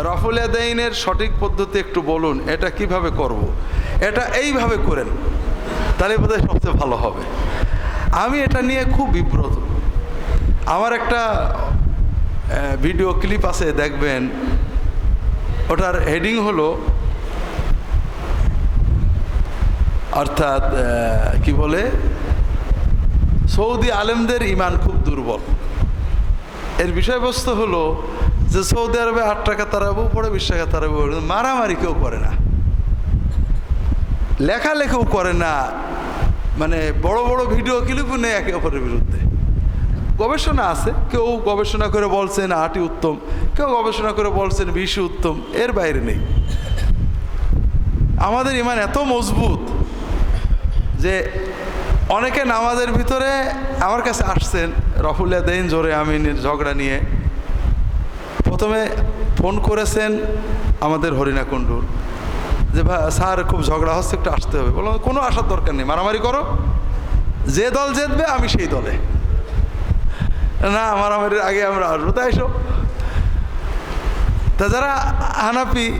রফুল আদাইনের সঠিক পদ্ধতি একটু বলুন, এটা কীভাবে করব। এটা এইভাবে করেন, তাহলে বোধহয় সবচেয়ে ভালো হবে। আমি এটা নিয়ে খুব বিব্রত। আমার একটা ভিডিও ক্লিপ আছে, দেখবেন। ওটার হেডিং হলো, অর্থাৎ কি বলে? সৌদি আলেমদের ইমান খুব দুর্বল। এর বিষয়বস্তু হলো যে সৌদি আরবে আট টাকা তারাবো পড়ে বিশ টাকা তারাবো, মারামারি কেউ করে না। লেখালেখিও করে না। মানে বড় বড় ভিডিও ক্লিপও নেই একে অপরের বিরুদ্ধে। গবেষণা আছে। কেউ গবেষণা করে বলছেন আটই উত্তম, কেউ গবেষণা করে বলছেন বিশই উত্তম, এর বাইরে নেই। আমাদের ইমান এত মজবুত যে অনেকে নামাজের ভিতরে আমার কাছে আসছেন রফুল্লা দেন জোরে আমিনের ঝগড়া নিয়ে। প্রথমে ফোন করেছেন আমাদের হরিণা কুণ্ডুর যে ভাই, স্যার, খুব ঝগড়া হচ্ছে, একটু আসতে হবে। বললাম, কোনো আসার দরকার নেই, মারামারি করো। যে দল জিতবে, আমি সেই দলে। না, মারামারির আগে আমরা আসব। তাই এসো। তা যারা হানাপি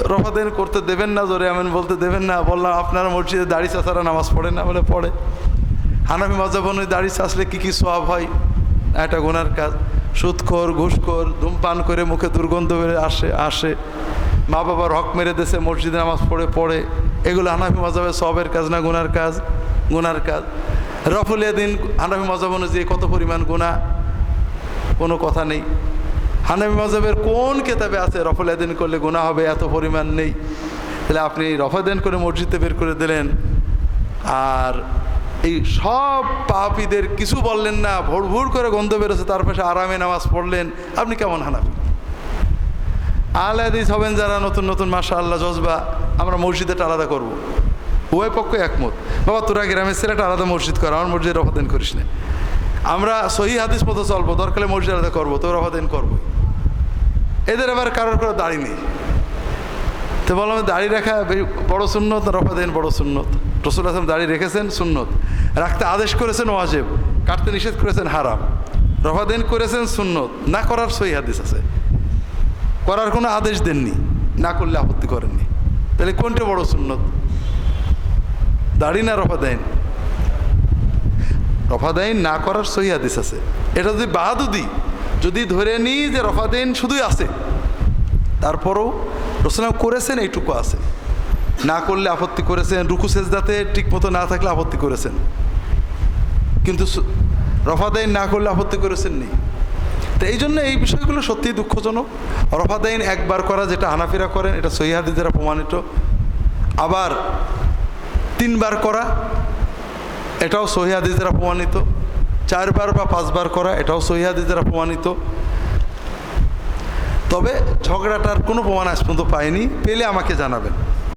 রফাদেন করতে দেবেন না, জোরে আমিন বলতে দেবেন না, বললাম, আপনারা মসজিদে দাড়ি চাষারা নামাজ পড়ে না? বলে, পড়ে। হানাফি মজাব অনুযায়ী দাড়ি চাষলে কী কী সব হয়? একটা গোনার কাজ। সুদখোর ঘুষখোর, ধূমপান করে মুখে দুর্গন্ধ বেড়ে আসে আসে। মা বাবার হক মেরে দেশে মসজিদে নামাজ পড়ে পড়ে। এগুলো হানাফি মজাবের সবের কাজ না গুনার কাজ? গুনার কাজ। রফুলিয়া দিন হানাফি মজাব অনুযায়ী কত পরিমাণ গুণা কোনো কথা নেই। হানাফি মজাবের কোন কেতাবে আছে রফুলিয়াদিন করলে গুণা হবে, এত পরিমাণ নেই। তাহলে আপনি রফাদেন করে মসজিদে বের করে দিলেন। আর এই সব পাপীদের কিছু বললেন না, ভোর ভোর করে গন্ধ বেরোছে, তার পাশে আরামে নামাজ পড়লেন। আপনি কেমন হানাফি? আহলে হাদিস হবেন যারা নতুন নতুন মাসা আল্লাহ জজবা, আমরা মসজিদটা আলাদা করব। উভয় পক্ষ একমত। বাবা, তোরা গ্রামের ছেলেটা আলাদা মসজিদ কর, আমার মসজিদে রফাদেন করিস না। আমরা সহি হাদিস মতো চলবো, দরকারে মসজিদ আলাদা করব তো রফাদেন করব। এদের আবার কারোর কোনো দাড়ি নেই। তো বললাম, দাড়ি রাখা বড় সুন্নত রফাদেন বড় সুন্নত? রসুল আসলাম দাড়ি রেখেছেন, সুন্নত। রাখতে আদেশ করেছেন ওয়াজেব, কাটতে নিষেধ করেছেন হারাম রফাদেন করেছেন সুন্নত, না করার সহি হাদিস আছে। করার কোনো আদেশ দেননি, না করলে আপত্তি করেননি। তাহলে কোনটা বড় সুন্নত? দাড়ি না রফাদাইন রফাদাইন না করার সহি হাদিস আছে। এটা যদি দিই যদি ধরে নিই যে রফাদাইন শুধুই আছে, তারপরও রসলাম করেছেন, এইটুকু আছে। না করলে আপত্তি করেছেন, রুকু, সেজদাতে ঠিক মতো না থাকলে আপত্তি করেছেন। কিন্তু রফাদাইন না করলে আপত্তি করেছেন নি তো এই জন্য এই বিষয়গুলো সত্যিই দুঃখজনক। রফাদাইন একবার করা যেটা হানাফিরা করেন, এটা সহিহাদি দ্বারা প্রমাণিত। আবার তিনবার করা, এটাও সহিহাদি দ্বারা প্রমাণিত। চারবার বা পাঁচবার করা, এটাও সহিহাদি দ্বারা প্রমাণিত। তবে ঝগড়াটার কোনো প্রমাণ আজ পর্যন্ত পাইনি, পেলে আমাকে জানাবেন।